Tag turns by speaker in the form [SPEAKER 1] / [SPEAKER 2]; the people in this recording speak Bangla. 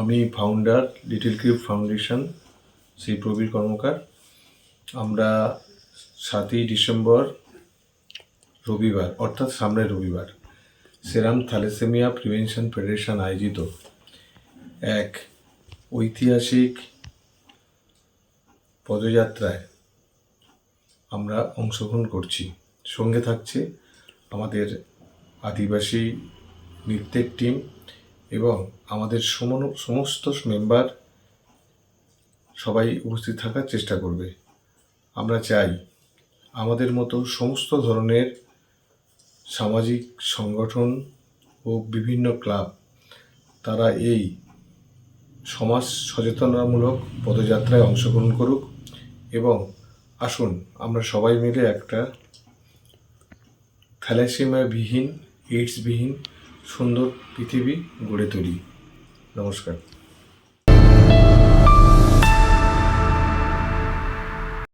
[SPEAKER 1] আমি founder Little Crip Foundation Shri Prabir Karmakar. আমরা সাতই ডিসেম্বর, রবিবার, অর্থাৎ সামনের রবিবার, সেরাম থ্যালেসেমিয়া প্রিভেনশন ফেডারেশন আয়োজিত এক ঐতিহাসিক পদযাত্রায় আমরা অংশগ্রহণ করছি। সঙ্গে থাকছে আমাদের আদিবাসী নৃত্যের টিম এবং আমাদের সমস্ত মেম্বার সবাই উপস্থিত থাকার চেষ্টা করবে। আমরা চাই আমাদের মতো সমস্ত ধরনের সামাজিক সংগঠন ও বিভিন্ন ক্লাব তারা এই সমাজ সচেতনতামূলক পদযাত্রায় অংশগ্রহণ করুক এবং আসুন আমরা সবাই মিলে একটা থ্যালাসেমিয়াবিহীন এইডসবিহীন সুন্দর পৃথিবী গড়ে তুলি। নমস্কার।